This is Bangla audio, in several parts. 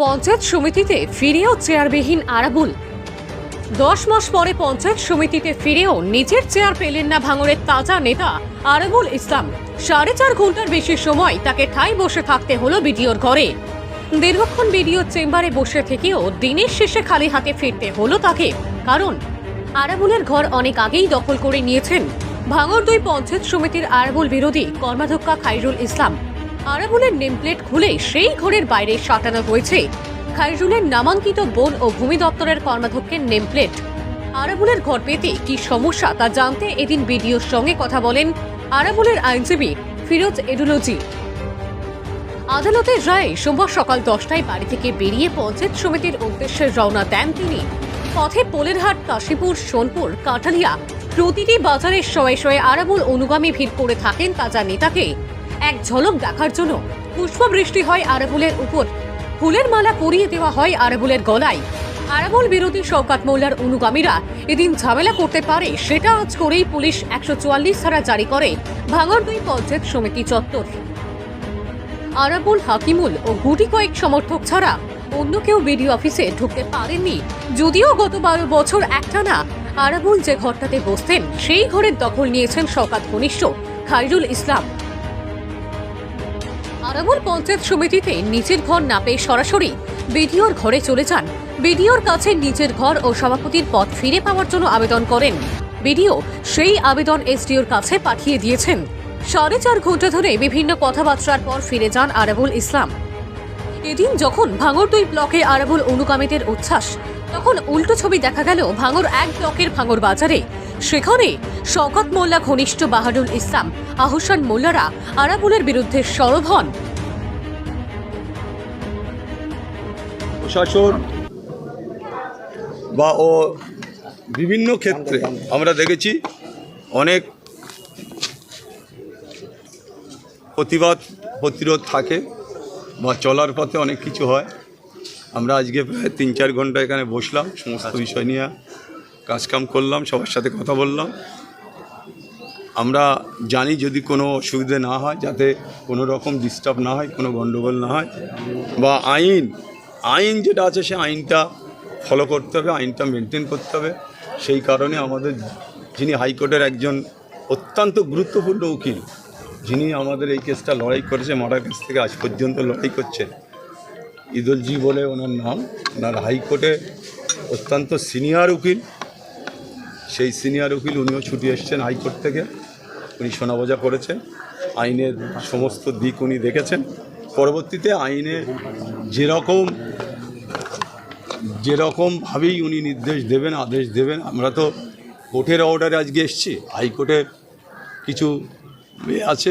পঞ্চায়েত সমিতিতে ফিরেও চেয়ারবিহীন আরাবুল। দশ মাস পরে পঞ্চায়েত সমিতিতে ফিরেও নিজের চেয়ার পেলেন না ভাঙড়ের তাজা নেতা আরাবুল ইসলাম। সাড়ে চার ঘণ্টার বেশি সময় তাকে ঠাই বসে থাকতে হলো বিডিওর ঘরে। দীর্ঘক্ষণ বিডিও চেম্বারে বসে থেকেও দিনের শেষে খালি হাতে ফিরতে হলো তাকে, কারণ আরাবুলের ঘর অনেক আগেই দখল করে নিয়েছেন। ভাঙর দুই পঞ্চায়েত সমিতির আরাবুল বিরোধী কর্মাধ্যক্ষা খাইরুল ইসলাম। আরাবুলের নেমপ্লেট খুলে সেই ঘরের বাইরে সাঁটানো হয়েছে। খাইরুলের নামাঙ্কিত বন ও ভূমি দপ্তরের কর্মাধ্যক্ষের নেমপ্লেট। আরাবুলের ঘর পেতে কি সমস্যা তা জানতে এদিন বিডিওর সঙ্গে কথা বলেন আরাবুলের আইনজীবী ফিরোজ এডুলজি। আদালতের রায়ে সোমবার সকাল দশটায় বাড়ি থেকে বেরিয়ে পঞ্চায়েত সমিতির উদ্দেশ্যে রওনা দেন তিনি। পথে পোলেরহাট, কাশীপুর, সোনপুর, কাঁঠালিয়া প্রতিটি বাজারের শয়ে শয়ে আরাবুল অনুগামী ভিড় করে থাকেন তাজা নেতাকে। এক ঝলক দেখার জন্য পুষ্পবৃষ্টি হয় আরাবুলের উপর। ফুলের মালা পরিয়ে দেওয়া হয় আরাবুলের গলায়। আরাবুল বিরোধী শওকাত মোল্লার অনুগামীরা এদিন ঝামেলা করতে পারে সেটা আজ করেই পুলিশ একশো চুয়াল্লিশ ধারা জারি করে ভাঙর দুই পঞ্চায়েত সমিতি চত্বর। আরাবুল হাকিমুল ও গুটি কয়েক সমর্থক ছাড়া অন্য কেউ বিডিও অফিসে ঢুকতে পারেননি। যদিও গত বারো বছর একটানা আরাবুল যে ঘরটাতে বসতেন, সেই ঘরের দখল নিয়েছেন শওকাত ঘনিষ্ঠ খাইরুল ইসলাম। আরাবুল পঞ্চায়েত সমিতিতে নিচের ঘর না পেয়ে সরাসরি বিডিওর ঘরে চলে যান। বিডিওর কাছে নিচের ঘর ও সভাপতির পদ ফিরে পাওয়ার জন্য আবেদন করেন। বিডিও সেই আবেদন এসডিওর কাছে পাঠিয়ে দিয়েছেন। সাড়ে চার ঘণ্টা ধরে বিভিন্ন কথাবার্তার পর ফিরে যান আরাবুল ইসলাম। এদিন যখন ভাঙর দুই ব্লকে আরাবুল অনুগামীদের উচ্ছ্বাস, তখন উল্টো ছবি দেখা গেল ভাঙর এক ব্লকের ভাঙর বাজারে। সেখানে শওকত মোল্লা, ঘনিষ্ঠ বাহারুল ইসলাম, আহসান মোল্লারা আরাবুলের বিরুদ্ধে সরব হন। প্রশাসন বা ও বিভিন্ন ক্ষেত্রে আমরা দেখেছি অনেক প্রতিবাদ, প্রতিরোধ থাকে বা চলার পথে অনেক কিছু হয়। আমরা আজকে প্রায় তিন চার ঘণ্টা এখানে বসলাম, সমস্ত বিষয় নিয়ে। কাজকাম করলাম, সবার সাথে কথা বললাম। আমরা জানি যদি কোনো অসুবিধে না হয়, যাতে কোনো রকম ডিস্টার্ব না হয়, কোনো গণ্ডগোল না হয়, বা আইন আইন যেটা আছে সে আইনটা ফলো করতে হবে, আইনটা মেনটেন করতে হবে। সেই কারণে আমাদের যিনি হাইকোর্টের একজন অত্যন্ত গুরুত্বপূর্ণ উকিল, যিনি আমাদের এই কেসটা লড়াই করেছে, মারার কাছ থেকে আজ পর্যন্ত লড়াই করছেন, ইদলজি বলে ওনার নাম। ওনার হাইকোর্টে অত্যন্ত সিনিয়র উকিল। সেই সিনিয়র উকিল উনিও ছুটি এসছেন হাইকোর্ট থেকে। উনি সোনাবোঝা করেছেন আইনের সমস্ত দিক উনি দেখেছেন। পরবর্তীতে আইনে যেরকম যেরকমভাবেই উনি নির্দেশ দেবেন, আদেশ দেবেন, আমরা তো কোর্টের অর্ডারে আজকে এসছি। হাইকোর্টের কিছু আছে।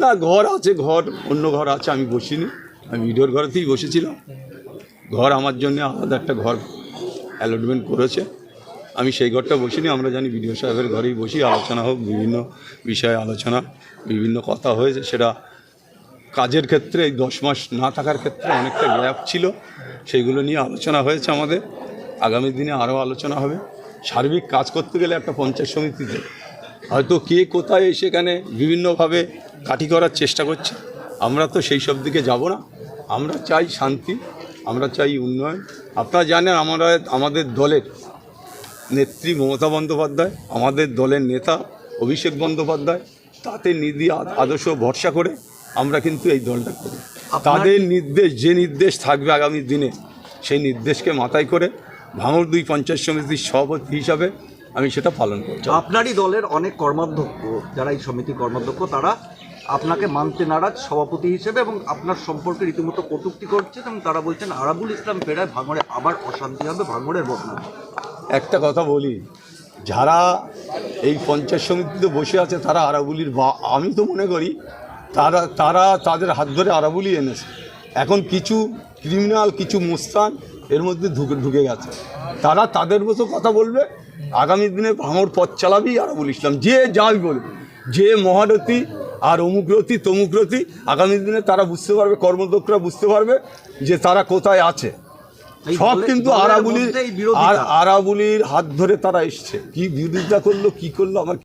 না, ঘর আছে, ঘর, অন্য ঘর আছে, আমি বসিনি। আমি ভিডিওর ঘরেতেই বসেছিলাম। ঘর আমার জন্য আলাদা একটা ঘর অ্যালটমেন্ট করেছে। আমি সেই ঘরটা বসিনি, আমরা জানি বিডিও সাহেবের ঘরেই বসি, আলোচনা হোক, বিভিন্ন বিষয়ে আলোচনা, বিভিন্ন কথা হয়েছে, সেটা কাজের ক্ষেত্রে, এই দশ মাস না থাকার ক্ষেত্রে অনেকটা গ্যাপ ছিল। সেইগুলো নিয়ে আলোচনা হয়েছে আমাদের। আগামী দিনে আরও আলোচনা হবে। সার্বিক কাজ করতে গেলে একটা পঞ্চায়েত সমিতিতে হয়তো কে কোথায় সেখানে বিভিন্নভাবে কাঠি করার চেষ্টা করছে। আমরা তো সেই সব দিকে যাব না। আমরা চাই শান্তি আমরা চাই উন্নয়ন। আপনারা জানেন আমরা আমাদের দলের নেত্রী মমতা বন্দ্যোপাধ্যায় আমাদের দলের নেতা অভিষেক বন্দ্যোপাধ্যায় তাতে নিধি আদর্শ ভরসা করে আমরা কিন্তু এই দলটা করি তাদের নির্দেশ যে নির্দেশ থাকবে আগামী দিনে সেই নির্দেশকে মাথায় করে ভাঙর দুই পঞ্চায়েত সমিতির সভাপতি হিসাবে আমি সেটা পালন করছি আপনারই দলের অনেক কর্মাধ্যক্ষ যারা এই সমিতির কর্মাধ্যক্ষ তারা আপনাকে মানতে নারাজ সভাপতি হিসেবে এবং আপনার সম্পর্কে রীতিমতো কটূক্তি করছেন এবং তারা বলছেন আরাবুল ইসলাম ফেরায় ভাঙড়ে আবার অশান্তি হবে ভাঙড়ের বদনাম। একটা কথা বলি যারা এই পঞ্চায়েত সমিতিতে বসে আছে তারা আরাবুলির বা আমি তো মনে করি তারা তারা তাদের হাত ধরে আরাবুলি এনেছে। এখন কিছু ক্রিমিনাল কিছু মুস্তান এর মধ্যে ঢুকে ঢুকে গেছে। তারা তাদের মতো কথা বলবে আগামী দিনে ভাঙর পথ চালাবি আরাবুল ইসলাম। যে যাই বলবে যে মহারথী আর অমুকরতি তমুকরতি আগামী দিনে তারা বুঝতে পারবে কর্মদক্ষরা বুঝতে পারবে যে তারা কোথায় আছে। সব কিন্তু আরাবুলির আর আরাবুলির হাত ধরে তারা এসছে। কি বিরোধিতা করল কি করল আমার